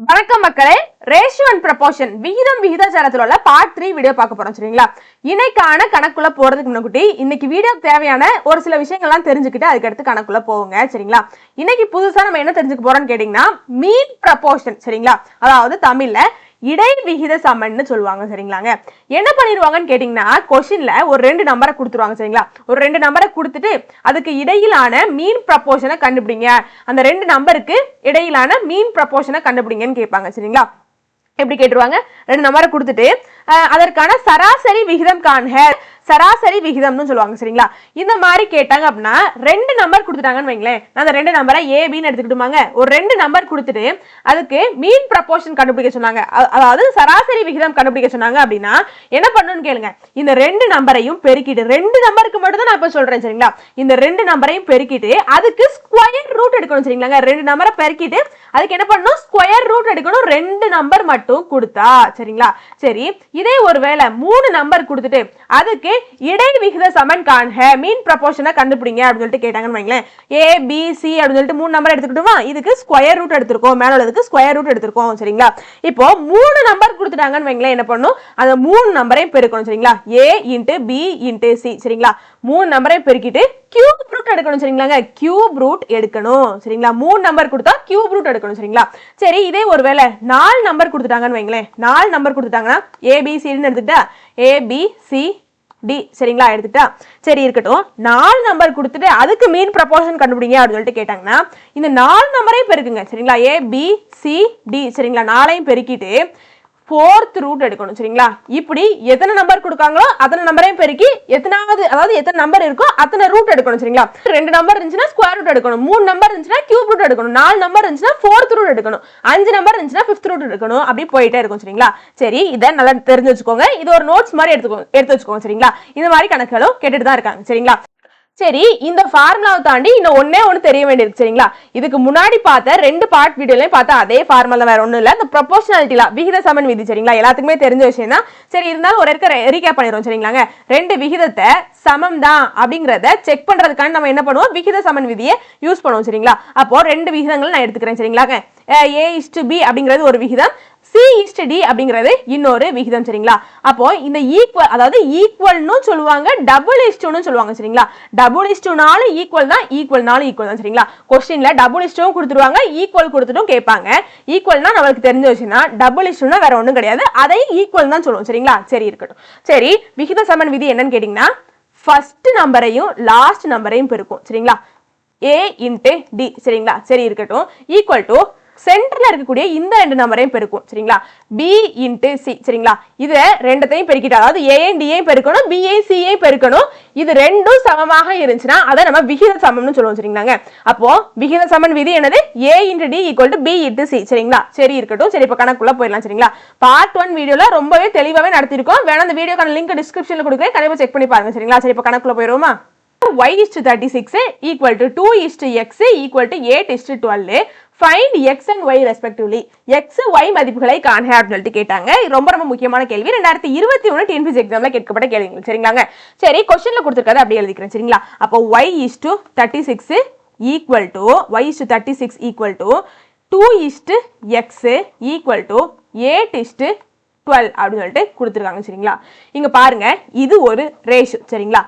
வணக்கம் மக்களே. Ratio and proportion விகிதம் விகிதாச்சாரத்தில் உள்ள பார்ட் த்ரீ வீடியோ பார்க்க போறோம் சரிங்களா? இன்னைக்கான கணக்குள்ள போறதுக்கு முன்னாடி இன்னைக்கு வீடியோ தேவையான ஒரு சில விஷயங்கள்லாம் தெரிஞ்சுக்கிட்டு அதுக்கடுத்து கணக்குள்ள போவோங்க சரிங்களா? இன்னைக்கு புதுசா நம்ம என்ன தெரிஞ்சுக்க போறோம்னு கேட்டீங்கன்னா மீன் ப்ரப்போர்ஷன் சரிங்களா? அதாவது தமிழ்ல இடை விகித சமன்னு சொல்லுவாங்க சரிங்களாங்க? என்ன பண்ணிடுவாங்கன்னு கேட்டிங்கன்னா கொஷினில் ஒரு ரெண்டு நம்பரை கொடுத்துருவாங்க சரிங்களா? ஒரு ரெண்டு நம்பரை கொடுத்துட்டு அதுக்கு இடையிலான மீன் ப்ரப்போர்ஷனை கண்டுபிடிங்க. அந்த ரெண்டு நம்பருக்கு இடையிலான மீன் ப்ரப்போர்ஷனை கண்டுபிடிங்கன்னு கேட்பாங்க சரிங்களா? எப்படி கேட்டுருவாங்க? ரெண்டு நம்பரை கொடுத்துட்டு அதற்கான சராசரி விகிதம் காண்க. சராசரி விகிதம்னு சொல்லுவாங்க சரிங்களா? இந்த மாதிரி கேட்டாங்க அப்படின்னா ரெண்டு நம்பர் கொடுத்துட்டாங்கன்னு வைங்களேன். அந்த ரெண்டு நம்பரை ஏபின்னு எடுத்துக்கிட்டுமாங்க. ஒரு ரெண்டு நம்பர் கொடுத்துட்டு அதுக்கு மீன் ப்ரப்போர்ஷன் கண்டுபிடிக்க சொன்னாங்க. அதாவது சராசரி விகிதம் கண்டுபிடிக்க சொன்னாங்க அப்படின்னா என்ன பண்ணணும்னு கேளுங்க. இந்த ரெண்டு நம்பரையும் பெருக்கிட்டு ரெண்டு நம்பருக்கு மட்டும் தான் நான் இப்போ சொல்றேன் சரிங்களா? இந்த ரெண்டு நம்பரையும் பெருக்கிட்டு அதுக்கு ஸ்கொயர் ரூட் எடுக்கணும் சரிங்களாங்க. ரெண்டு நம்பரை பெருக்கிட்டு அதுக்கு என்ன பண்ணணும்? ஸ்கொயர் ரூட் எடுக்கணும். ரெண்டு நம்பர் மட்டும் கொடுத்தா சரிங்களா? சரி இதே ஒருவேளை மூணு நம்பர் கொடுத்துட்டு அதுக்கு இடை விகித சமன் காண்க மீன் ப்ரப்போர்ஷனை கண்டுபிடிங்க அப்படின்னு சொல்லிட்டு கேட்டாங்கன்னு வைங்களேன். ஏ பி சி அப்படின்னு சொல்லிட்டு மூணு நம்பர் எடுத்துக்கிட்டோமா? இதுக்கு ஸ்கொயர் ரூட் எடுத்திருக்கோம். மேல உள்ளதுக்கு ஸ்கொயர் ரூட் எடுத்திருக்கோம் சரிங்களா? இப்போ மூணு நம்பர் கொடுத்துட்டாங்கன்னு வைங்களேன் என்ன பண்ணும்? அந்த மூணு நம்பரையும் பெருக்கணும் சரிங்களா? A into B into C சரிங்களா? மூணு நம்பரையும் பெருக்கிட்டு கியூப் ரூட் எடுக்கணும் சரிங்களாங்க? கியூப் ரூட் எடுக்கணும். சரிங்களா? மூணு நம்பர் கொடுத்தா கியூப் ரூட் எடுக்கணும் சரிங்களா? சரி இதே ஒருவேளை நாலு நம்பர் கொடுத்துட்டாங்கன்னு வைங்களேன். நாலு நம்பர் கொடுத்துட்டாங்கன்னா ஏபிசின்னு எடுத்துக்கிட்டா ஏபிசி டி சரிங்களா? எடுத்துட்டா. சரி இருக்கட்டும். நாலு நம்பர் கொடுத்துட்டு அதுக்கு மீன் ப்ரப்போர்ஷன் கண்டுபிடிங்க அப்படின்னு சொல்லிட்டு கேட்டாங்கன்னா இந்த நாலு நம்பரையும் பெருக்குங்க சரிங்களா? ஏ பி சி டி சரிங்களா? நாளையும் பெருக்கிட்டு ஃபோர்த் ரூட் எடுக்கணும் சரிங்களா? இப்படி எத்தனை நம்பர் கொடுக்காங்களோ அத்தனை நம்பரையும் பெருக்கி எத்தனாவது அதாவது எத்தனை நம்பர் இருக்கோ அத்தனை ரூட் எடுக்கணும் சரிங்களா? ரெண்டு நம்பர் இருந்துச்சுன்னா ஸ்கொயர் ரூட் எடுக்கணும் மூணு நம்பர் இருந்துச்சுன்னா கியூப் ரூட் எடுக்கணும் நாலு நம்பர் இருந்துச்சுன்னா ஃபோர்த் ரூட் எடுக்கணும் அஞ்சு நம்பர் இருந்துச்சுன்னா ஃபிஃப்த் ரூட் எடுக்கணும் அப்படி போயிட்டே இருக்கும் சரிங்களா? சரி இதை நல்லா தெரிஞ்சு வச்சுக்கோங்க. இது ஒரு நோட்ஸ் மாதிரி எடுத்துக்கோங்க எடுத்து வச்சுக்கோங்க சரிங்களா? இந்த மாதிரி கணக்குகளும் கேட்டுட்டு தான் இருக்காங்க சரிங்களா? சரி இந்த ஃபார்முலாவை தாண்டி இன்னும் ஒன்னே ஒன்று தெரிய வேண்டியிருக்கு சரிங்களா? இதுக்கு முன்னாடி பார்த்த ரெண்டு பார்ட் வீடியோலையும் பார்த்தா அதே ஃபார்முலா வேற ஒன்றும் இல்லை. இந்த ப்ரொபோஷனாலிட்டிலா விகித சமன் விதி சரிங்களா? எல்லாத்துக்குமே தெரிஞ்ச விஷயம் தான் சரி இருந்தாலும் ஒரு இருக்க ரீகேப் பண்ணிடுவோம் சரிங்களாங்க? ரெண்டு விகிதத்தை சமம் தான் அப்படிங்கிறத செக் பண்ணுறதுக்கான நம்ம என்ன பண்ணுவோம்? விகித சமன் விதியை யூஸ் பண்ணுவோம் சரிங்களா? அப்போ ரெண்டு விகிதங்கள் நான் எடுத்துக்கிறேன் சரிங்களாங்க? ஏ இஸ்டு பி அப்படிங்கிறது ஒரு விகிதம். சி இஸ்டு டி அப்படிங்கிறது இன்னொரு விகிதம் சரிங்களா? அப்போ இந்த ஈக்குவல் அதாவது ஈக்குவல்னு சொல்லுவாங்க டபுள் இஸ்டுன்னு சொல்லுவாங்க சரிங்களா? டபுள் இஸ்டுனாலும் ஈக்குவல் தான் ஈக்குவல்னாலும் ஈக்குவல் தான் சரிங்களா? கொஸ்டின்ல டபுள் இஸ்டும் கொடுத்துருவாங்க ஈக்குவல் கொடுத்துட்டும் கேட்பாங்க. ஈக்குவல்னா நம்மளுக்கு தெரிஞ்ச விஷயம்னா டபுள் இஸ்டுனா வேற ஒன்றும் கிடையாது அதையும் ஈக்குவல் தான் சொல்லுவோம் சரிங்களா? சரி இருக்கட்டும். சரி விகித சமன் விதி என்னன்னு கேட்டிங்கன்னா ஃபர்ஸ்ட் நம்பரையும் லாஸ்ட் நம்பரையும் பெருக்கும் சரிங்களா? ஏ இன்ட்டு டி சரிங்களா? சரி இருக்கட்டும். ஈக்குவல் டு சென்டர்ல இருக்கக்கூடிய இந்த ரெண்டு நம்பரையும் பெருக்கும். சரிங்களா? பி இன்ட்டு சி சரிங்களா? இது ரெண்டத்தையும் பெருக்கிட்டு அதாவது ஏஎன் டிஏ பெருக்கணும் பிஏ சிஏ பெருக்கணும். இது ரெண்டும் சமமாக இருந்துச்சுன்னா அதை நம்ம விகித சமம்னு சொல்லுவோம் சரிங்களாங்க. அப்போ விகித சமன் விதி என்னது? A into D equal to B into C சரிங்களா? சரி இருக்கட்டும். சரி இப்போ கணக்குள்ள போயிடலாம் சரிங்களா? பார்ட் ஒன் வீடியோல ரொம்பவே தெளிவாகவே நடத்திருக்கோம் வேணா அந்த வீடியோக்கான லிங்க் டிஸ்கிரிப்ஷன்ல கொடுக்குறேன். கண்டிப்பாக செக் பண்ணி பாருங்க சரிங்களா? சரி இப்போ கணக்குள்ள போயிடுவோமா? Y is to 36 equal to 2 is to x equal to 8 is to 12 find x and y respectively. X y மதிப்புகளை காண்க அப்படின்னு சொல்லிட்டு கேட்டாங்க. இது ரொம்ப ரொம்ப முக்கியமான கேள்வி. ரெண்டாயிரத்தி இருபத்தி ஒன்று டிஎன்பிசி எக்ஸாம்ல கேட்கப்பட்ட கேள்விகள். சரிங்களாங்க? சரி கொஸ்டின்ல கொடுத்துருக்கறது அப்படி எழுதிக்கிறேன். சரிங்களா? அப்போ y is to 36 equal equal y is to 36 equal to 2 is to x equal to 8 is to twelve அப்படின்னு சொல்லிட்டு கொடுத்துருக்காங்க. சரிங்களா? இங்க பாருங்க. இது ஒரு ரேஷு சரிங்களா?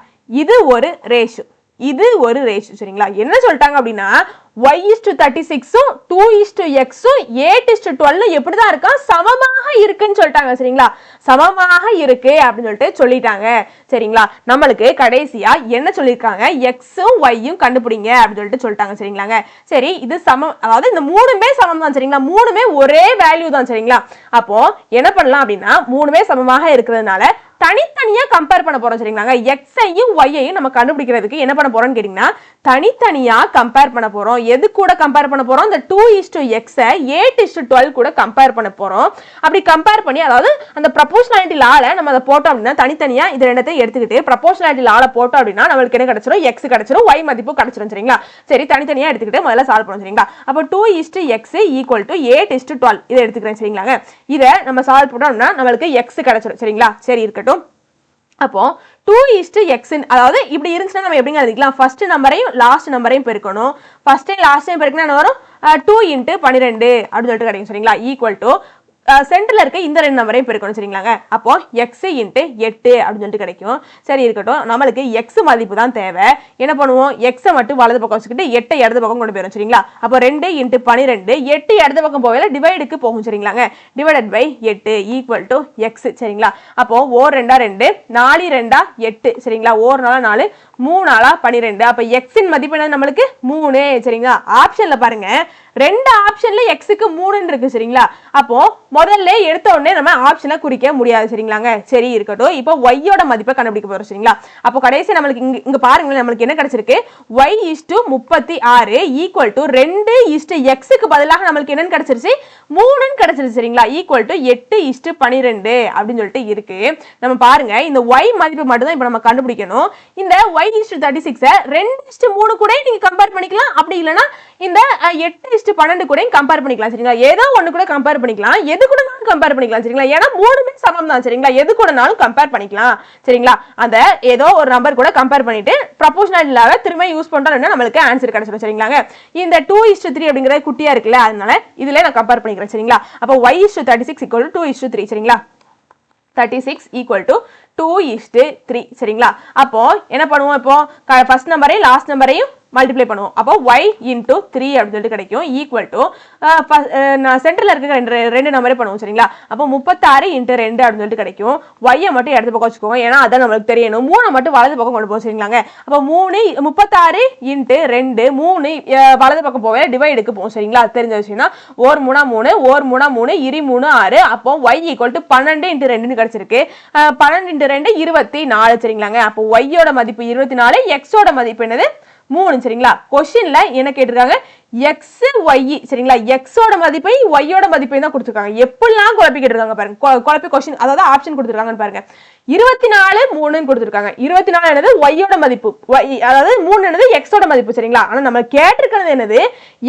இது ஒரு ரேஷு இது ஒரு ரேஷு சரிங்களா? என்ன சொல்லிட்டாங்க அப்படின்னா y is to தேர்ட்டி சிக்ஸும் டூ இஸ் டு எக்ஸும் எயிட் இஸ் டு டுவெல்லும் எப்படி தான் இருக்கா? சமமாக இருக்குன்னு சொல்லிட்டாங்க சரிங்களா? சமமாக இருக்கு அப்படின்னு சொல்லிட்டு சொல்லிட்டாங்க சரிங்களா? நம்மளுக்கு கடைசியா என்ன சொல்லியிருக்காங்க? எக்ஸும் ஒய்யும் கண்டுபிடிங்க அப்படின்னு சொல்லிட்டு சொல்லிட்டாங்க சரிங்களாங்க? சரி இது சமம் அதாவது இந்த மூணுமே சமம் தான் சரிங்களா? மூணுமே ஒரே வேல்யூ தான் சரிங்களா? அப்போ என்ன பண்ணலாம் அப்படின்னா மூணுமே சமமாக இருக்கிறதுனால தனித்தனியா கம்பேர் பண்ண போறோம் சரிங்களாங்க? எக்ஸையும் ஒய்யையும் நம்ம கண்டுபிடிக்கிறதுக்கு என்ன பண்ண போறோம்னு கேட்டீங்கன்னா தனித்தனியா கம்பேர் பண்ண போறோம். எது கூட கம்பேர் பண்ண போறோம்? இந்த டூ இஸ் டு எக்ஸை எயிட் இஸ் டு டுவெல் கூட கம்பேர் பண்ண போறோம். அப்படி கம்பேர் பண்ணி அதாவது அந்த ப்ரொபோஷனாலிட்டி லால நம்ம அதை போட்டோம் அப்படின்னா தனித்தனியா இது ரெண்டத்தையும் எடுத்துக்கிட்டு ப்ரப்போஷனாலிட்டி லால போட்டோம் அப்படின்னா நம்மளுக்கு என்ன கிடைச்சிரும்? எக்ஸ் கிடைச்சிரும் ஒய் மதிப்பு கிடைச்சிரும் சரிங்களா? சரி தனித்தனியா எடுத்துக்கிட்டு முதல்ல சால்வ் பண்ணுவோம் சரிங்களா? அப்போ two is to X equal to eight is to twelve இதை எடுத்துக்கிறேன் சரிங்களாங்க? இதை நம்ம சால்வ் பண்ணோம் அப்படின்னா நம்மளுக்கு எக்ஸ் கிடைச்சிரும் சரிங்களா? சரி இருக்கட்டும். அப்போ டூ இஸ்டு எக்ஸின் அதாவது இப்படி இருந்துச்சுன்னா நம்ம எப்படிங்க எழுதிக்கலாம்? ஃபர்ஸ்ட் நம்பரையும் லாஸ்ட் நம்பரையும் பெருக்கணும். ஃபர்ஸ்டையும் லாஸ்ட்டையும் பெருக்கினா என்ன வரும்? டூ இன்ட்டு பன்னிரெண்டு அப்படின்னு சொல்லிட்டு கிடைக்கும் சரிங்களா? ஈக்குவல் டு சென்டரில் இருக்க இந்த ரெண்டு நம்பரையும் பெருக்கணும் சரிங்களாங்க? அப்போ எக்ஸு இன்ட்டு எட்டு அப்படின்னு சொல்லிட்டு கிடைக்கும். சரி இருக்கட்டும். நம்மளுக்கு எக்ஸ் மதிப்பு தான் தேவை. என்ன பண்ணுவோம்? எக்ஸை மட்டும் வலது பக்கம் வச்சுக்கிட்டு எட்டை இடது பக்கம் கொண்டு போயிடும் சரிங்களா? அப்போ ரெண்டு இன்ட்டு பன்னிரெண்டு எட்டு இடது பக்கம் போகல டிவைடுக்கு போகும் சரிங்களாங்க? டிவைடட் பை எட்டு ஈக்குவல் டு எக்ஸ் சரிங்களா? அப்போ ஓர் ரெண்டா ரெண்டு நாலு ரெண்டா எட்டு சரிங்களா? ஓர் நாளா நாலு மூணு நாளா பன்னிரெண்டு அப்போ எக்ஸின் மதிப்பு என்ன நம்மளுக்கு? மூணு சரிங்களா? ஆப்ஷனில் பாருங்க. ரெண்டு ஆப்ஷன்ல எக்ஸுக்கு மூணுன்னு இருக்கு சரிங்களா? அப்போ முதல்ல எடுத்த உடனே நம்ம ஆப்ஷனை குறிக்க முடியாது சரிங்களாங்க? சரி இருக்கட்டும். இப்போ ஒய்யோட மதிப்பை கண்டுபிடிக்க போறோம் சரிங்களா? அப்போ கடைசி நம்மளுக்கு இங்க இங்க பாருங்களேன் நம்மளுக்கு என்ன கிடைச்சிருக்கு? ஒய் இஸ்டு முப்பத்தி ஆறு ஈக்குவல் டு ரெண்டு இஸ்டு எக்ஸுக்கு பதிலாக நம்மளுக்கு என்னன்னு கிடைச்சிருச்சு? மூணுன்னு கிடைச்சிருச்சு சரிங்களா? ஈக்குவல் டு எட்டு இஸ்டு பன்னிரெண்டு அப்படின்னு சொல்லிட்டு இருக்கு. நம்ம பாருங்க இந்த ஒய் மதிப்பு மட்டும் தான் இப்போ நம்ம கண்டுபிடிக்கணும். இந்த ஒய் இஸ்டு தேர்ட்டி சிக்ஸை ரெண்டு இஸ்டு மூணு கூட நீங்க கம்பேர் பண்ணிக்கலாம். அப்படி இல்லைன்னா இந்த எட்டு இஸ்டு பன்னெண்டு கூட கம்பேர் பண்ணிக்கலாம் சரிங்களா? ஏதோ ஒன்று கூட கம்பேர் பண்ணிக்கலாம். எது கூட கம்பேர் பண்ணிக்கலாம் சரிங்களா? ஏன்னா மூணுமே சமம் தான் சரிங்களா? எது கூடனாலும் கம்பேர் பண்ணிக்கலாம் சரிங்களா? அந்த ஏதோ ஒரு நம்பர் கூட கம்பேர் பண்ணிட்டு ப்ரொபோஷனல் இல்லாத திரும்ப யூஸ் பண்றோம்னா நம்மளுக்கு ஆன்சர் கிடைச்சிடும் சரிங்களாங்க? இந்த டூ இஸ்டு த்ரீ அப்படிங்கிறது குட்டியாக இருக்குல்ல அதனால இதில் நான் கம்பேர் பண்ணிக்கிறேன் சரிங்களா? அப்போ Y is to thirty six equal two is to three சரிங்களா? Thirty six equal to two is to three சரிங்களா? அப்போ என்ன பண்ணுவோம் இப்போ? ஃபர்ஸ்ட் நம்பரையும் லாஸ்ட் நம்பரையும் மல்டிப்ளை பண்ணுவோம். அப்போ ஒய் இன்டூ த்ரீ அப்படின்னு சொல்லிட்டு கிடைக்கும். ஈக்குவல் டு சென்டரில் இருக்க ரெண்டு ரெண்டு நம்பரே பண்ணுவோம் சரிங்களா? அப்போ முப்பத்தாறு இன்ட்டு ரெண்டு அப்படின்னு சொல்லிட்டு கிடைக்கும். ஒய்யை மட்டும் இடது பக்கம் வச்சுக்கோங்க. ஏன்னா அதான் நம்மளுக்கு தெரியணும். மூணை மட்டும் வலது பக்கம் கொண்டு போகும் சரிங்களாங்க? அப்போ மூணு முப்பத்தாறு இன்ட்டு ரெண்டு மூணு வலது பக்கம் போவே டிவைடுக்கு போகும் சரிங்களா? தெரிஞ்ச விஷயம்னா ஓர் மூணா மூணு ஓர் மூணா மூணு இரு மூணு ஆறு. அப்போ ஒய் ஈக்குவல் டு பன்னெண்டு இன்ட்டு ரெண்டுன்னு கிடைச்சிருக்கு. பன்னெண்டு இன்ட்டு ரெண்டு இருபத்தி நாலு சரிங்களாங்க? அப்போ ஒய்யோட மதிப்பு இருபத்தி நாலு எக்ஸோட மதிப்பு என்னது? மூணு சரிங்களா? கொஸ்டின்ல என்ன கேட்டிருக்காங்க? எக்ஸ் ஒய் சரிங்களா? எக்ஸோட மதிப்பை ஒய்யோட மதிப்பையும் தான் கொடுத்துருக்காங்க. எப்படிலாம் குழப்பி கேட்டிருக்காங்க பாருங்க குழப்பி கொஸ்டின் அதாவது ஆப்ஷன் கொடுத்துருக்காங்கன்னு பாருங்க. இருபத்தி நாலு மூணுன்னு கொடுத்துருக்காங்க. இருபத்தி நாலு என்னது ஒய்யோட மதிப்பு. அதாவது மூணு என்னது? எக்ஸோட மதிப்பு சரிங்களா? ஆனா நம்ம கேட்டிருக்கிறது என்னது?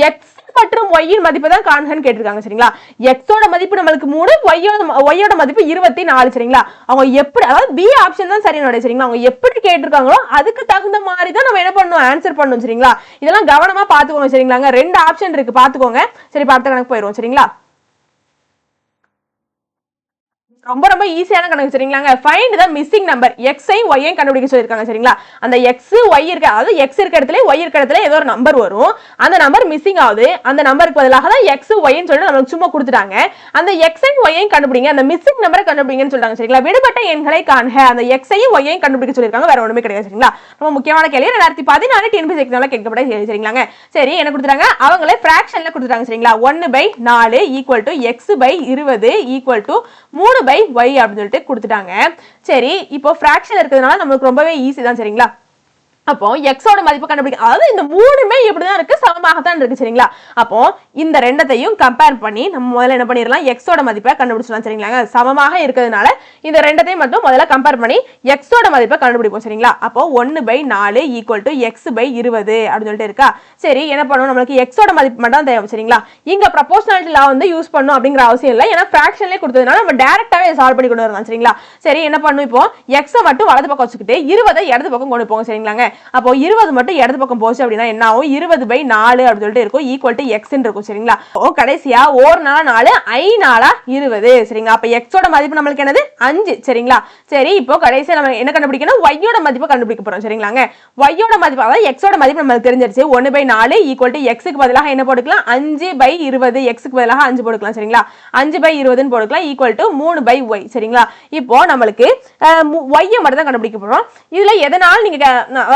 எக்ஸ் மற்றும் ஒய்யின் மதிப்பு தான் காண்கன்னு கேட்டிருக்காங்க சரிங்களா? எக்ஸோட மதிப்பு நம்மளுக்கு மூணு ஒய்யோட ஒய்யோட மதிப்பு இருபத்தி நாலு சரிங்களா? அவங்க எப்படி அதாவது பி ஆப்ஷன் தான் சரியான சரிங்களா? அவங்க எப்படி கேட்டிருக்காங்களோ அதுக்கு தகுந்த மாதிரி தான் நம்ம என்ன பண்ணணும் ஆன்சர் பண்ணணும் சரிங்களா? இதெல்லாம் கவனமா பாத்துக்கோங்க சரிங்களாங்க? ரெண்டு ஆப்ஷன் இருக்கு பாத்துக்கோங்க சரி பார்த்த கணக்கு போயிடுவோம் சரிங்களா? ரொம்ப ரொம்ப ஈஸியான கணக்கு சரிங்களாங்க? ஃபைண்ட் த மிஸ்ஸிங் நம்பர் எக்ஸை ஒய்யையும் கண்டுபிடிக்க சொல்லியிருக்காங்க சரிங்களா? அந்த எக்ஸ் ஒய் இருக்க அதாவது எக்ஸ் இருக்க இடத்துல ஒய் இருக்க இடத்துல ஏதோ ஒரு நம்பர் வரும். அந்த நம்பர் மிஸ்ஸிங் ஆகுது. அந்த நம்பருக்கு பதிலாக தான் எக்ஸ் ஒய்ன்னு சொல்லிட்டு நம்மளுக்கு சும்மா கொடுத்துட்டாங்க. அந்த எக்ஸ் ஐ ஒய்யையும் கண்டுபிடிங்க. அந்த மிஸ்ஸிங் நம்பரை கண்டுபிடிங்கன்னு சொல்றாங்க சரிங்களா? விடுபட்ட எண்களை காண்க. அந்த எக்ஸையும் ஒய்யையும் கண்டுபிடிக்க சொல்லியிருக்காங்க. வேற ஒண்ணுமே கிடையாது சரிங்களா? ரொம்ப முக்கியமான கேள்வி. ரெண்டாயிரத்தி பதினாலு டிஎன்பிசி எக்ஸாம்ல கேட்கப்பட்ட கேள்வி சரிங்களாங்க? சரி என்ன கொடுத்துட்டாங்க? அவங்களே ஃபிராக்ஷன்ல கொடுத்துட்டாங்க சரிங்களா? ஒன்னு பை நாலு ஈக்குவல் டு எக்ஸ் பை இருபது ஈக்குவல் டு மூணு பை ஒய் அப்படின்னு சொல்லிட்டு கொடுத்துட்டாங்க. சரி இப்போ ஃப்ராக்ஷன் இருக்கிறதுனால நம்மளுக்கு ரொம்பவே ஈஸி தான் சரிங்களா? அப்போ எக்ஸோட மதிப்பு கண்டுபிடிக்க அதாவது இந்த மூணுமே இப்படிதான் இருக்கு சமமாகத்தான் இருக்கு சரிங்களா? அப்போ இந்த ரெண்டத்தையும் கம்பேர் பண்ணி நம்ம முதல்ல என்ன பண்ணிடலாம் எக்ஸோட மதிப்பை கண்டுபிடிச்சலாம் சரிங்களாங்க சமமாக இருக்கிறதுனால இந்த ரெண்டத்தையும் மட்டும் முதல்ல கம்பேர் பண்ணி எக்ஸோட மதிப்பை கண்டுபிடிப்போம் சரிங்களா? அப்போ ஒன்னு பை நாலு ஈக்குவல் டு எக்ஸ் பை இருபது அப்படின்னு சொல்லிட்டு இருக்கா? சரி என்ன பண்ணணும் நம்மளுக்கு எக்ஸோட மதிப்பு மட்டும் தேவை சரிங்களா? இங்க ப்ரொபோஷனாலிட்டி லா வந்து யூஸ் பண்ணும் அப்படிங்கிற அவசியம் இல்லை. ஏன்னா ஃபிராக்ஷன்லேயே கொடுத்ததுனால நம்ம டேரக்டாவே சால்வ் பண்ணி கொண்டு வரலாம் சரிங்களா? சரி என்ன பண்ணும் இப்போ? எக்ஸை மட்டும் வலது பக்கம் வச்சுக்கிட்டு இருபதை இடது பக்கம் கொண்டு போங்க சரிங்களாங்க? அப்போ இருபது மட்டும் இடது பக்கம் போச்சு அப்படின்னா என்ன ஆகும்? இருபது பை நாலு அப்படின்னு சொல்லிட்டு இருக்கும். ஈக்குவல் டு எக்ஸ் இருக்கும் சரிங்களா? ஓ கடைசியா ஒரு நாள் நாலு ஐ நாளா இருபது சரிங்களா? அப்ப எக்ஸோட மதிப்பு நம்மளுக்கு என்னது? அஞ்சு சரிங்களா? சரி இப்போ கடைசியா நம்ம என்ன கண்டுபிடிக்கணும்? ஒய்யோட மதிப்பு கண்டுபிடிக்க போறோம் சரிங்களாங்க? ஒய்யோட மதிப்பு அதாவது எக்ஸோட மதிப்பு நம்மளுக்கு தெரிஞ்சிருச்சு. ஒன்னு பை நாலு ஈக்குவல் டு எக்ஸுக்கு பதிலாக என்ன போட்டுக்கலாம்? அஞ்சு பை இருபது எக்ஸுக்கு பதிலாக அஞ்சு போட்டுக்கலாம் சரிங்களா? அஞ்சு பை இருபதுன்னு போட்டுக்கலாம் ஈக்குவல் டு மூணு பை ஒய் சரிங்களா? இப்போ நம்மளுக்கு ஒய்யை மட்டும் தான் கண்டுபிடிக்க போறோம். இதுல எதனால நீங்க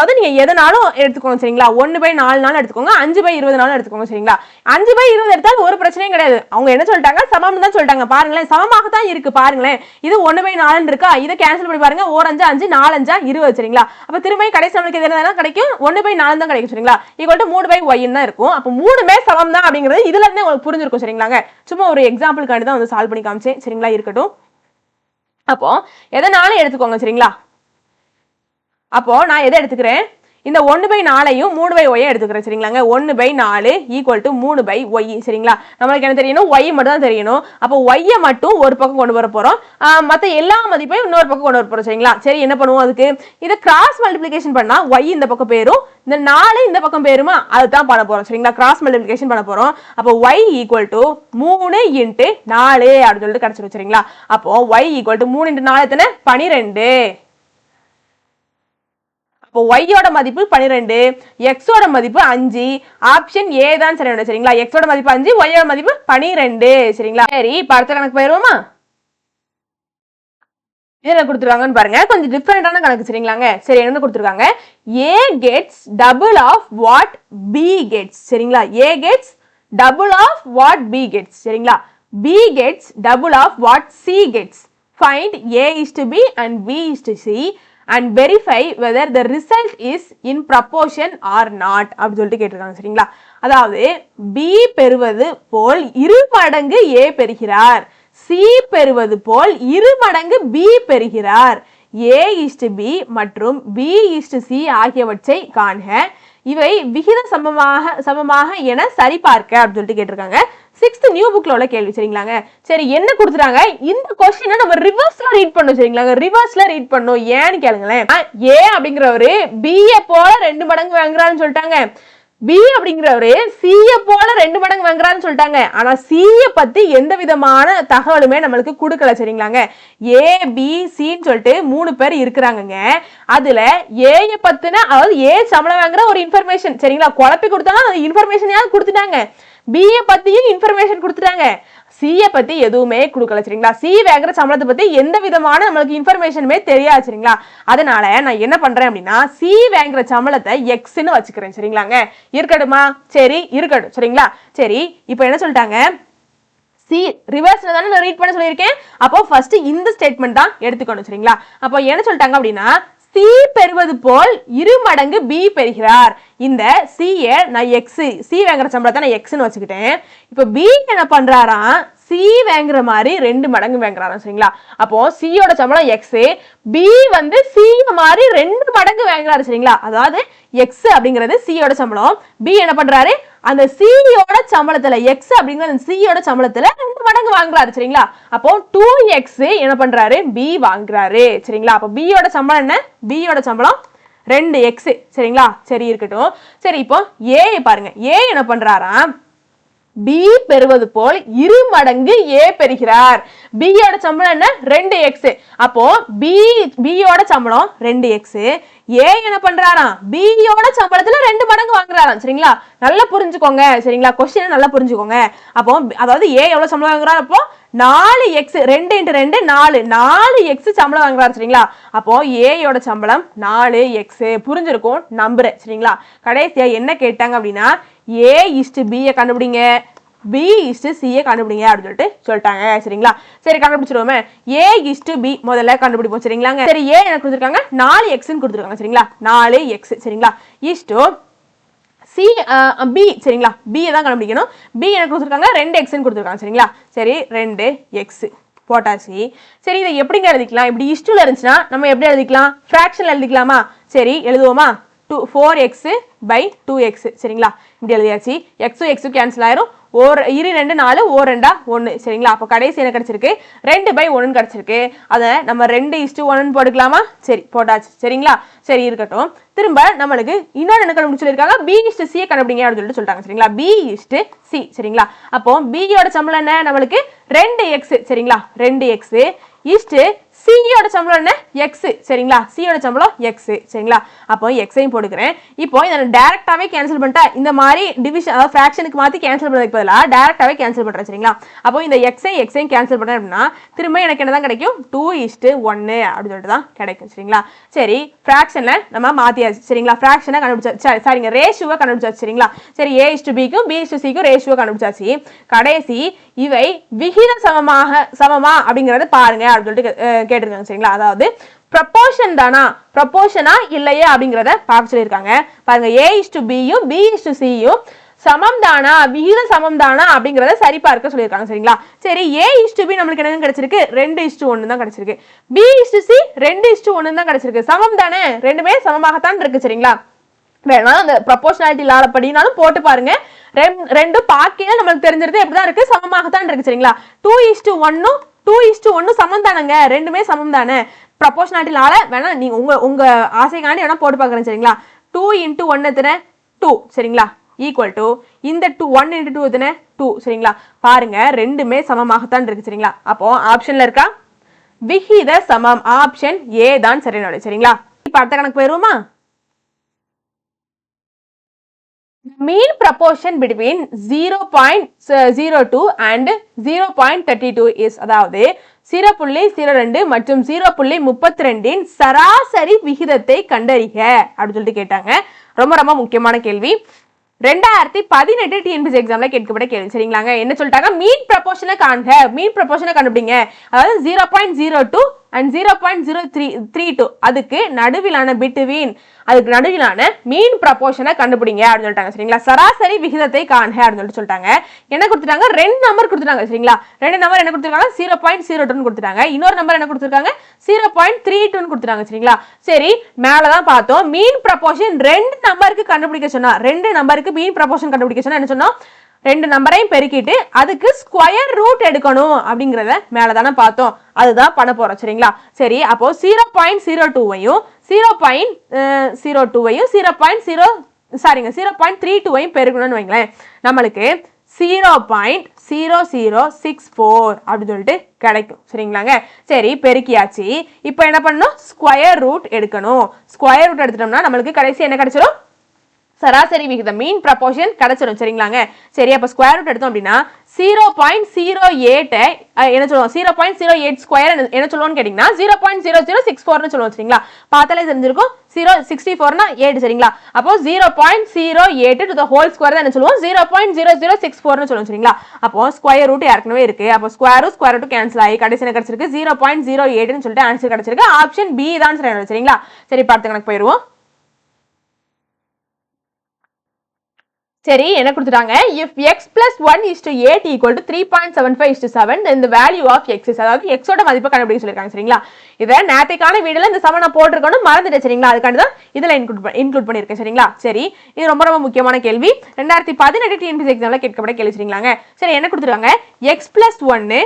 அதாவது நீங்க எதனாலும் எடுத்துக்கோங்க சரிங்களா? ஒன்று பை நாலு நாள் எடுத்துக்கோங்க அஞ்சு பை இருபது நாளும் எடுத்துக்கோங்க சரிங்களா? அஞ்சு பை இருபது எடுத்தால் ஒரு பிரச்சனையும் கிடையாது. அவங்க என்ன சொல்லிட்டாங்க? சமம்னு தான் சொல்லிட்டாங்க. பாருங்களேன் சமமாக தான் இருக்கு பாருங்களேன். இது ஒன்று பை நாலுன்னு இருக்கா? இதை கேன்சல் பண்ணி பாருங்க. ஓர் அஞ்சு அஞ்சு நாலு அஞ்சா இருபது சரிங்களா? அப்போ திரும்ப கடைசி நம்மளுக்கு எதுனா கிடைக்கும். ஒன்று பை நாலு தான் கிடைக்கும் சரிங்களா? ஈக்குவல் டு மூணு பை ஒய்ன்னு தான் இருக்கும். அப்போ மூணுமே சமம் தான் அப்படிங்கிறது இதுல இருந்தே உங்களுக்கு புரிஞ்சிருக்கும் சரிங்களாங்க? சும்மா ஒரு எக்ஸாம்பிளுக்காண்டி தான் வந்து சால்வ் பண்ணி காமிச்சேன் சரிங்களா? இருக்கட்டும். அப்போ எதனாலும் எடுத்துக்கோங்க சரிங்களா? அப்போ நான் எதை எடுத்துக்கிறேன்? இந்த ஒன்று பை நாலையும் மூணு பை ஒய்யை எடுத்துக்கிறேன் சரிங்களாங்க? ஒன்று பை நாலு ஈக்குவல் டு மூணு பை ஒய் சரிங்களா? நம்மளுக்கு என்ன தெரியணும்? ஒய் மட்டும் தான் தெரியணும். அப்போ ஒய்யை மட்டும் ஒரு பக்கம் கொண்டு வர போகிறோம் மற்ற எல்லா மதிப்பையும் இன்னொரு பக்கம் கொண்டு வர போகிறோம் சரிங்களா? சரி என்ன பண்ணுவோம் அதுக்கு? இதை கிராஸ் மல்டிப்ளிகேஷன் பண்ணால் ஒய் இந்த பக்கம் பேரும் இந்த நாலு இந்த பக்கம் பேருமா அதுதான் பண்ண போகிறோம் சரிங்களா? கிராஸ் மல்டிப்ளிகேஷன் பண்ண போகிறோம் அப்போ ஒய் ஈக்குவல் டு மூணு இன்ட்டு நாலு அப்படின்னு சொல்லிட்டு கிடச்சிரும் சரிங்களா? அப்போ ஒய் ஈக்குவல் டு மூணு இன்ட்டு நாலு எத்தனை? பனிரெண்டு. அப்போ ஒய்யோட மதிப்பு பன்னிரெண்டு எக்ஸோட மதிப்பு அஞ்சு. ஆப்ஷன் ஏ தான் சரி சரிங்களா? எக்ஸோட மதிப்பு அஞ்சு ஒய்யோட மதிப்பு பனிரெண்டு சரிங்களா? சரி இப்போ அடுத்த கணக்கு போயிடுவோமா? என்ன கொடுத்துருக்காங்கன்னு பாருங்க. கொஞ்சம் டிஃப்ரெண்டான கணக்கு சரிங்களாங்க? சரி என்ன கொடுத்துருக்காங்க? A gets double of what B gets சரிங்களா? A gets double of what B gets சரிங்களா? B gets double of what C gets find A is to B and B is to C and verify whether the result is in proportion or not அப்படின்னு சொல்லிட்டு கேட்டிருக்காங்க சரிங்களா? அதாவது B பெறுவது போல் இரு மடங்கு ஏ பெறுகிறார். சி பெறுவது போல் இரு மடங்கு பி பெறுகிறார். ஏ இஸ்டு பி மற்றும் பி இஸ்டு சி ஆகியவற்றை காண்க. இவை விகித சமமாக சமமாக என சரிபார்க்க அப்படின்னு சொல்லிட்டு கேட்டிருக்காங்க. சிக்ஸ்த் நியூ புக்ல உள்ள கேள்வி சரிங்களாங்க? சரி என்ன கொடுத்துறாங்க இந்த கொஸ்டினை நம்ம ரிவர்ஸ்ல ரீட் பண்ணோம் சரிங்களாங்க? ரிவர்ஸ்ல ரீட் பண்ணோம் ஏன்னு கேளுங்களேன். ஏ அப்படிங்கிறவரு பிஏ போல ரெண்டு மடங்கு வாங்குறாருன்னு சொல்லிட்டாங்க. பி அப்படிங்கிறவரு சிஏ போல ரெண்டு மடங்கு வாங்குறான்னு சொல்லிட்டாங்க. ஆனா சிஏ பத்தி எந்த விதமான தகவலுமே நம்மளுக்கு கொடுக்கல சரிங்களாங்க? ஏ பி சின்னு சொல்லிட்டு மூணு பேர் இருக்கிறாங்கங்க. அதுல ஏய பத்தின அதாவது ஏ சம்பளம் வாங்குற ஒரு இன்ஃபர்மேஷன் சரிங்களா? குழப்பி கொடுத்தாலும் அந்த இன்ஃபர்மேஷன் கொடுத்துட்டாங்க. பிஏ பத்தியும் இன்ஃபர்மேஷன் கொடுத்துட்டாங்க. சிஏ பத்தி எதுவுமே கொடுக்கல சரிங்களா? சி வேகிற சம்பளத்தை பத்தி எந்த விதமான நம்மளுக்கு இன்ஃபர்மேஷனுமே தெரியாது சரிங்களா? அதனால நான் என்ன பண்றேன் அப்படின்னா சி வேங்குற சம்பளத்தை எக்ஸ்ன்னு வச்சுக்கிறேன் சரிங்களாங்க? இருக்கட்டுமா? சரி இருக்கட்டும் சரிங்களா? சரி இப்போ என்ன சொல்லிட்டாங்க? சி ரிவர்ஸ்ல தானே நான் ரீட் பண்ண சொல்லியிருக்கேன். அப்போ ஃபர்ஸ்ட் இந்த ஸ்டேட்மெண்ட் தான் எடுத்துக்கணும் சரிங்களா? அப்போ என்ன சொல்லிட்டாங்க அப்படின்னா சி பெறுவது போல் இரு மடங்கு பி பெறுகிறார். இந்த சியை நான் எக்ஸ் சி வாங்குற சம்பளத்தை நான் எக்ஸ்னு வச்சுக்கிட்டேன். இப்போ பி என்ன பண்ணுறாராம் சி வாங்குற மாதிரி ரெண்டு மடங்கு வாங்குறாராம் சரிங்களா? அப்போ சியோட சம்பளம் எக்ஸ் பி வந்து சி மாதிரி ரெண்டு மடங்கு வாங்குறாரு சரிங்களா? அதாவது எக்ஸ் அப்படிங்கிறது சியோட சம்பளம். பி என்ன பண்ணுறாரு அந்த சியோட சம்பளத்துல எக்ஸ் அப்படிங்கிற அந்த சியோட சம்பளத்துல ரெண்டு மடங்கு வாங்குறாரு சரிங்களா? அப்போ டூ எக்ஸ் என்ன பண்றாரு? பி வாங்குறாரு சரிங்களா? அப்போ பியோட சம்பளம் என்ன? பியோட சம்பளம் ரெண்டு எக்ஸ் சரிங்களா? சரி இருக்கட்டும். சரி இப்போ ஏ பாருங்க. ஏ என்ன பண்றாராம்? பி பெறுவது போல் இரு மடங்கு ஏ பெறுகிறார். பியோட சம்பளம் என்ன? ரெண்டு எக்ஸ் அப்போ பி பியோட சம்பளம் ரெண்டு எக்ஸ் ஏ என்ன பண்றாராம்? பியோட சம்பளத்துல ரெண்டு மடங்கு வாங்குறாராம். சரிங்களா? நல்லா புரிஞ்சுக்கோங்க. சரிங்களா? கொஸ்டின் நல்லா புரிஞ்சுக்கோங்க. அப்போ அதாவது ஏ எவ்வளவு சம்பளம் வாங்குறாரு? அப்போ நாலு எக்ஸ் ரெண்டு இன்ட்டு ரெண்டு நாலு. நாலு எக்ஸ் சம்பளம் வாங்குறாரு. சரிங்களா? அப்போ ஏயோட சம்பளம் நாலு எக்ஸ் புரிஞ்சிருக்கும்? நம்புறேன். சரிங்களா? கடைசியா என்ன கேட்டாங்க அப்படின்னா ஏ இஸ்டு பியை கண்டுபிடிங்க. பி இஸ்டு சியை கண்டுபிடிங்க அப்படின்னு சொல்லிட்டு சொல்லிட்டாங்க. சரிங்களா? சரி கண்டுபிடிச்சிருவோமே ஏ இஸ்டு பி முதல்ல கண்டுபிடிப்போம். சரிங்களாங்க? சரி ஏ எனக்கு கொடுத்துருக்காங்க. நாலு எக்ஸ்ன்னு கொடுத்துருக்காங்க. சரிங்களா? நாலு எக்ஸ் சரிங்களா? இஸ்டு சி பி சரிங்களா? பியை தான் கண்டுபிடிக்கணும். பி எனக்கு கொடுத்துருக்காங்க. ரெண்டு எக்ஸ்ன்னு கொடுத்துருக்காங்க. சரிங்களா? சரி ரெண்டு எக்ஸ் பொட்டாசி சரி இதை எப்படிங்க எழுதிக்கலாம்? இப்படி இஷ்டில் இருந்துச்சுன்னா நம்ம எப்படி எழுதிக்கலாம்? ஃப்ராக்ஷனில் எழுதிக்கலாமா? சரி எழுதுவோமா? Two four X by two X சரிங்களா? இப்படி எழுதியாச்சு. எக்ஸும் எக்ஸும் கேன்சல் ஆயிரும். ஓர் இரு ரெண்டு நாலு ஓ ரெண்டா ஒன்று சரிங்களா? அப்போ கடைசி என்ன கிடச்சிருக்கு? ரெண்டு பை ஒன்று கிடச்சிருக்கு. அதை நம்ம ரெண்டு இஸ்டு ஒன்னு போட்டுக்கலாமா? சரி போட்டாச்சு. சரிங்களா? சரி இருக்கட்டும். திரும்ப நம்மளுக்கு இன்னொன்று என்ன கண்டுபிடிச்சு சொல்லியிருக்காங்க? பி இஸ்டு சியை கண்டுபிடிங்க அப்படின்னு சொல்லிட்டு சொல்லிட்டாங்க. சரிங்களா? பி இஸ்டு சி சரிங்களா? அப்போ பியோட சம்பளம் என்ன? நம்மளுக்கு ரெண்டு எக்ஸ் சரிங்களா? ரெண்டு எக்ஸ் இஸ்டு சியோட சம்பளம் என்ன? எக்ஸ் சரிங்களா? சியோட சம்பளம் எக்ஸ் சரிங்களா? அப்போ எக்ஸையும் போட்டுக்கிறேன். இப்போ இதை நான் டேரக்டாவே கேன்சல் பண்ணிட்டா இந்த மாதிரி டிவிஷன் அதாவது ஃப்ராக்ஷனுக்கு மாற்றி கேன்சல் பண்ணுறதுக்கு பதிலாக டேரக்டாவே கேன்சல் பண்ணுறேன் சரிங்களா? அப்போ இந்த எக்ஸை எக்ஸையும் கேன்சல் பண்ணேன் அப்படின்னா திரும்ப எனக்கு என்ன தான் கிடைக்கும் டூ இஸ்ட்டு ஒன்று அப்படின்னு சொல்லிட்டு தான் கிடைக்கும் சரிங்களா? சரி ஃப்ராக்ஷனில் நம்ம மாற்றியாச்சு சரிங்களா? ஃப்ராக்ஷனை கண்டுபிடிச்சா சாரிங்க ரேஷுவை கண்டுபிடிச்சாச்சு சரிங்களா? சரி ஏ இஸ்டு பிக்கும் பி இஸ்டு சிக்கும் ரேஷுவை கண்டுபிடிச்சாச்சு. கடைசி இவை விகித சமமாக சமமா அப்படிங்கறத பாருங்க அப்படின்னு சொல்லிட்டு கேட்டிருக்காங்க சரிங்களா? அதாவது ப்ரப்போர்ஷன் தானா? ப்ரப்போர்ஷனா இல்லையா அப்படிங்கிறத பார்க்க சொல்லியிருக்காங்க. பாருங்க ஏ இஸ் டு பியும் பி இஸ் டு சியும் சமம் தானா? விகித சமம் தானா? அப்படிங்கிறத சரி பார்க்க சொல்லியிருக்காங்க சரிங்களா? சரி ஏ இஸ் டு பி நம்மளுக்கு என்ன கிடைச்சிருக்கு? ரெண்டு இஸ் டு ஒன்று தான் கிடைச்சிருக்கு. பி இஸ் டு சி ரெண்டு இஸ் டு ஒன்று தான் கிடைச்சிருக்கு. சமம் தானே? ரெண்டுமே சமமாகத்தான் இருக்கு சரிங்களா? வேணாலும் அந்த ப்ரொபோஷனாலிட்டி லால படினாலும் போட்டு பாருங்க. ரெண்டு ரெண்டும் பார்க்கையில நம்மளுக்கு தெரிஞ்சிருது எப்படிதான் இருக்கு? சமமாகத்தான் இருக்கு சரிங்களா? டூ இஸ்டு ஒன்னும் டூ இஸ்டு ஒன்று சமம் தானங்க. ரெண்டுமே சமம் தானே. ப்ரொபோஷனாலிட்டி வேணா நீங்கள் உங்கள் உங்கள் ஆசைக்காண்டி வேணா போட்டு பார்க்குறேன் சரிங்களா? டூ இன்ட்டு ஒன் எத்தனை? டூ சரிங்களா? ஈக்குவல் டு இந்த டூ ஒன் இன்ட்டு டூ எத்தனை? டூ சரிங்களா? பாருங்க ரெண்டுமே சமமாகத்தான் இருக்கு சரிங்களா? அப்போ ஆப்ஷனில் இருக்கா? விகித சமம். ஆப்ஷன் ஏ தான் சரியான சரிங்களா? இப்போ அடுத்த கணக்கு போயிடுவோமா? Mean proportion between 0.02 and 0.32 is அதாவது 0.02 மற்றும் 0.32 இன் சராசரி விகிதத்தை கண்டறிக அப்படின்னு சொல்லிட்டு கேட்டாங்க. ரொம்ப ரொம்ப முக்கியமான கேள்வி. ரெண்டாயிரத்தி பதினெட்டு டிஎன்பிசி எக்ஸாம்ல கேட்கப்பட்ட கேள்வி சரிங்களாங்க? என்ன சொல்லிட்டாங்க? மீன் ப்ரப்போர்ஷனை காண்க மீன் ப்ரப்போர்ஷனை கண்டுபிடிங்க. அதாவது zero point zero two and zero point zero three three two அதுக்கு நடுவிலான பிட்வீன் அதுக்கு நடுவிலான மீன் ப்ரப்போர்ஷனை கண்டுபிடிங்க அப்படின்னு சொல்லிட்டாங்க சரிங்களா? சராசரி விகிதத்தை காண்க அப்படின்னு சொல்லிட்டு சொல்லிட்டாங்க. என்ன கொடுத்துட்டாங்க? ரெண்டு நம்பர் கொடுத்துட்டாங்க சரிங்களா? ரெண்டு நம்பர் என்ன கொடுத்துருக்காங்க? ஜீரோ பாயிண்ட் ஜீரோ டூன்னு கொடுத்துட்டாங்க. இன்னொரு நம்பர் என்ன கொடுத்துருக்காங்க? ஜீரோ பாயிண்ட் த்ரீ டூன்னு கொடுத்துட்டாங்க சரிங்களா? சரி மேலே தான் பார்த்தோம். மீன் ப்ரப்போர்ஷன் ரெண்டு நம்பருக்கு கண்டுபிடிக்க சொன்னா ரெண்டு நம்பருக்கு மீன் ப்ரப்போர்ஷன் கண்டுபிடிக்க சொன்னா என்ன சொன்னோம்? ரெண்டு நம்பரையும் பெருக்கிட்டு அதுக்கு ஸ்கொயர் ரூட் எடுக்கணும் அப்படிங்கிறத மேலே தானே பார்த்தோம். அதுதான் பண்ண போகிறோம் சரிங்களா? சரி அப்போ ஜீரோ பாயிண்ட் ஜீரோ டூவையும் ஜீரோ பாயிண்ட் ஜீரோ டூவையும் ஜீரோ பாயிண்ட் ஜீரோ சாரிங்க ஜீரோ பாயிண்ட் த்ரீ டூவையும் பெருக்கணும்னு வைங்களேன். நம்மளுக்கு zero point zero zero six four அப்படின்னு சொல்லிட்டு கிடைக்கும் சரிங்களாங்க? சரி பெருக்கியாச்சு. இப்போ என்ன பண்ணணும்? ஸ்கொயர் ரூட் எடுக்கணும். ஸ்கொயர் ரூட் எடுத்துட்டோம்னா நம்மளுக்கு கடைசி என்ன கிடைச்சிடும் சராசரி விகிதம் மீன் ப்ரப்போர்ஷன் கிடைச்சிடும் சரிங்களாங்க? சரி அப்போ ஸ்கொயர் ரூட் எடுத்தோம் அப்படின்னா ஜீரோ பாயிண்ட் ஜீரோ எயிட்டை என்ன சொல்லுவோம்? Zero point zero eight square என்ன சொல்லுவோம்னு கேட்டிங்கன்னா zero point zero zero six ஃபோர்னு சொல்லுவோம் சரிங்களா? பார்த்தாலே தெரிஞ்சிருக்கும். ஜீரோ சிக்ஸ்டி ஃபோர்னா எயிட் சரிங்களா? அப்போ zero point zero eight to the whole square தான் என்ன சொல்லுவோம்? Zero point zero zero six ஃபோர்னு சொல்லுவோம் சரிங்களா? அப்போ ஸ்கொயர் ரூட் ஏற்கனவே இருக்கு. அப்போ ஸ்கொயர் ஸ்கொயர் ரூட் கேன்சல் ஆகி கடைசி என்ன கிடைச்சிருக்கு? ஜீரோ பாயிண்ட் ஜீரோ எயிட்னு சொல்லிட்டு ஆன்சர் கிடச்சிருக்கு. ஆப்ஷன் பி தான் சரிங்களா? சரி பார்த்து கணக்கு போயிடுவோம். சரி என்ன கொடுத்துட்டாங்க? If X plus one is to eight equal to three point seven five is to seven இந்த வேல்யூ ஆஃப் எக்ஸஸ் அதாவது எக்ஸோட மதிப்பை கண்டுபிடிக்க சொல்லியிருக்காங்க சரிங்களா? இதை நேத்தைக்கான வீடியோல இந்த சமனை போட்டிருக்கணும் மறந்துட்டேன் சரிங்களா? அதுக்காண்டி தான் இதில் இன்க்ளூட் இன்க்ளூட் பண்ணியிருக்கேன் சரிங்களா? சரி இது ரொம்ப ரொம்ப முக்கியமான கேள்வி. ரெண்டாயிரத்தி பதினெட்டு டிஎன்பிசி எக்ஸாம்ல கேட்கப்பட கேள்வி சரிங்களாங்க? சரி என்ன கொடுத்துருக்காங்க? எக்ஸ் பிளஸ் ஒன்னு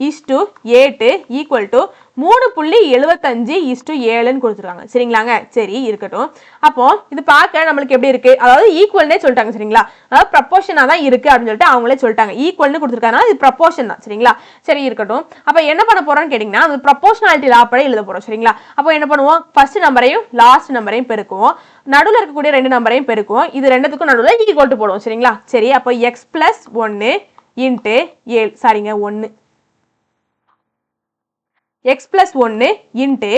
is to eight equal to மூணு புள்ளி எழுபத்தஞ்சு இஸ்டு ஏழுன்னு கொடுத்துருக்காங்க. சரிங்களாங்க? சரி இருக்கட்டும். அப்போ இது பார்க்க நம்மளுக்கு எப்படி இருக்கு? அதாவது ஈக்குவல்னே சொல்லிட்டாங்க சரிங்களா? அதாவது ப்ரப்போர்ஷனாக தான் இருக்கு அப்படின்னு சொல்லிட்டு அவங்களே சொல்லிட்டாங்க. ஈக்குவல்னு கொடுத்துருக்காங்க. இது ப்ரப்போர்ஷன் தான் சரிங்களா? சரி இருக்கட்டும். அப்போ என்ன பண்ண போறோம்னு கேட்டிங்கன்னா அது ப்ரப்போர்ஷனாலிட்டி லாப்படி எழுத போறோம் சரிங்களா? அப்போ என்ன பண்ணுவோம்? ஃபர்ஸ்ட் நம்பரையும் லாஸ்ட் நம்பரையும் பெருக்குவோம். நடுவில் இருக்கக்கூடிய ரெண்டு நம்பரையும் பெருக்குவோம். இது ரெண்டுத்துக்கும் நடுவில் ஈக்குவல் டு போடுவோம் சரிங்களா? சரி அப்போ எக்ஸ் பிளஸ் ஒன்று இன்ட்டு ஏழு சாரிங்க ஒன்று எக்ஸ் பிளஸ் ஒன்று இன்ட்டு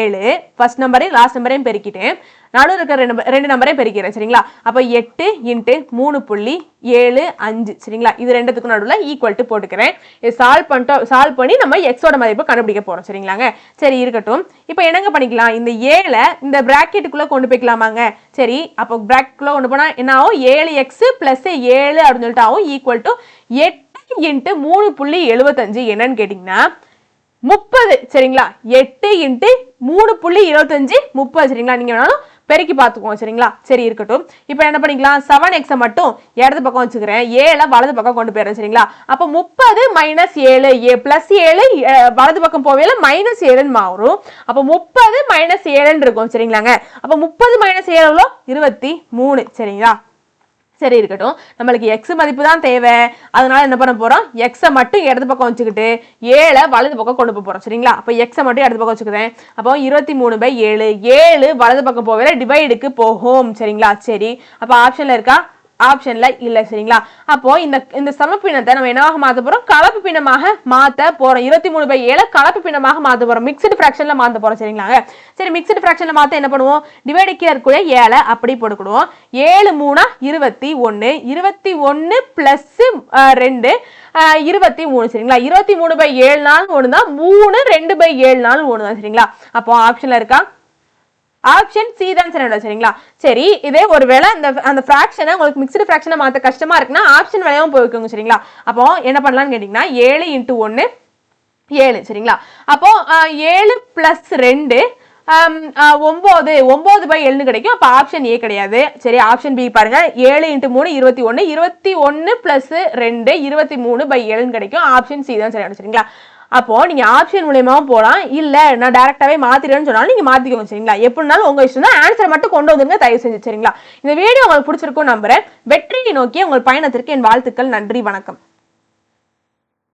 ஏழு. ஃபர்ஸ்ட் நம்பரையும் லாஸ்ட் நம்பரையும் பெருக்கிட்டேன். நடுவில் இருக்கிற ரெண்டு ரெண்டு நம்பரையும் பெருக்கிறேன் சரிங்களா? அப்போ எட்டு இன்ட்டு மூணு புள்ளி ஏழு அஞ்சு சரிங்களா? இது ரெண்டுத்துக்கும் நடுவில் ஈக்குவல் டு போட்டுக்கிறேன். இது சால்வ் பண்ணிட்டோம் சால்வ் பண்ணி நம்ம எக்ஸோட மதிப்பு கண்டுபிடிக்க போகிறோம் சரிங்களாங்க? சரி இருக்கட்டும். இப்போ என்னங்க பண்ணிக்கலாம்? இந்த ஏழை இந்த ப்ராக்கெட்டுக்குள்ளே கொண்டு போய்க்கலாமாங்க? சரி அப்போ ப்ராக்கெட்டுக்குள்ளே கொண்டு போனால் என்ன ஆகும்? ஏழு எக்ஸு ப்ளஸ் ஏழு அப்படின்னு சொல்லிட்டு ஆகும். ஈக்குவல் டு எட்டு இன்ட்டு மூணு புள்ளி எழுபத்தஞ்சு. என்னன்னு கேட்டிங்கன்னா முப்பது சரிங்களா? எட்டு இன்ட்டு மூணு புள்ளி இருபத்தஞ்சு முப்பது சரிங்களா? நீங்கள் வேணாலும் பெருக்கி பார்த்துக்குவோம் சரிங்களா? சரி இருக்கட்டும். இப்போ என்ன பண்ணிக்கலாம்? செவன் எக்ஸை மட்டும் இடது பக்கம் வச்சுக்கிறேன். ஏழை வலது பக்கம் கொண்டு போயிடுறேன் சரிங்களா? அப்போ முப்பது மைனஸ் ஏழு ஏ ப்ளஸ் ஏழு வலது பக்கம் போவேல மைனஸ் ஏழுன்னு மாறும். அப்போ முப்பது மைனஸ் ஏழுன்னு இருக்கும் சரிங்களாங்க? அப்போ முப்பது மைனஸ் ஏழு எவ்வளோ இருபத்தி மூணு சரிங்களா? சரி இருக்கட்டும். நம்மளுக்கு எக்ஸ் மதிப்பு தான் தேவை. அதனால என்ன பண்ண போகிறோம் எக்ஸை மட்டும் இடது பக்கம் வச்சுக்கிட்டு ஏழை வலது பக்கம் கொண்டு போக போகிறோம் சரிங்களா? அப்போ எக்ஸை மட்டும் இடது பக்கம் வச்சுக்கிறேன். அப்போ இருபத்தி மூணு பை ஏழு. ஏழு வலது பக்கம் போகல டிவைடுக்கு போகும். சரிங்களா? சரி. அப்போ ஆப்ஷனில் இருக்கா? ஆப்ஷன்ல இல்லை சரிங்களா? அப்போ இந்த இந்த சமப்பினத்தை நம்ம என்னவாக மாற்ற போறோம்? கலப்பு பிணமாக மாற்ற போறோம். இருபத்தி மூணு பை ஏழு கலப்பு பிணமாக மாற்ற போறோம். மிக்சடு ஃபிராக்ஷன்ல மாற்ற போறோம் சரிங்களாங்க சரி மிக்சடு ஃபிராக்ஷன்ல மாற்ற என்ன பண்ணுவோம்? டிவைடு கீழே இருக்கக்கூடிய ஏழை அப்படி போட்டுக்கிடுவோம். ஏழு மூணா இருபத்தி ஒன்று இருபத்தி ஒன்று பிளஸ் ரெண்டு இருபத்தி மூணு சரிங்களா? இருபத்தி மூணு பை ஏழு நாள் ஒன்று தான் மூணு ரெண்டு பை ஏழு நாள் ஒன்று தான் சரிங்களா? அப்போ ஆப்ஷன்ல இருக்கா? ஆப்ஷன் சி தான் சரி சரிங்களா? சரி இதே ஒருவேளை அந்த அந்த ஃப்ராக்ஷனை உங்களுக்கு மிக்சடு ஃப்ராக்ஷனை மாற்ற கஷ்டமா இருக்குன்னா ஆப்ஷன் வேலையாகவும் போய்க்கோங்க சரிங்களா? அப்போ என்ன பண்ணலாம்னு கேட்டிங்கன்னா ஏழு இன்ட்டு ஒன்று ஏழு சரிங்களா? அப்போ ஏழு ப்ளஸ் ரெண்டு ஒம்பது ஒம்பது பை ஏழுன்னு கிடைக்கும். அப்போ ஆப்ஷன் ஏ கிடையாது. சரி ஆப்ஷன் பி பாருங்க. ஏழு இன்ட்டு மூணு இருபத்தி ஒன்று இருபத்தி ஒன்று ப்ளஸ் ரெண்டு இருபத்தி மூணு பை ஏழுன்னு கிடைக்கும். ஆப்ஷன் சி தான் சரியான சரிங்களா? அப்போ நீங்க ஆப்ஷன் மூலயமாவும் போகலாம் இல்ல நான் டேரக்டாவே மாத்திடுறேன்னு சொன்னாலும் நீங்க மாத்திக்கோங்க சரிங்களா? எப்படினாலும் உங்க இஷ்டம் தான் ஆன்சர் மட்டும் கொண்டு வந்துருங்க தயவு செஞ்சு சரிங்களா? இந்த வீடியோ உங்களுக்கு பிடிச்சிருக்கும் நம்புறேன். வெற்றியை நோக்கி உங்கள் பயணத்திற்கு என் வாழ்த்துக்கள். நன்றி வணக்கம்.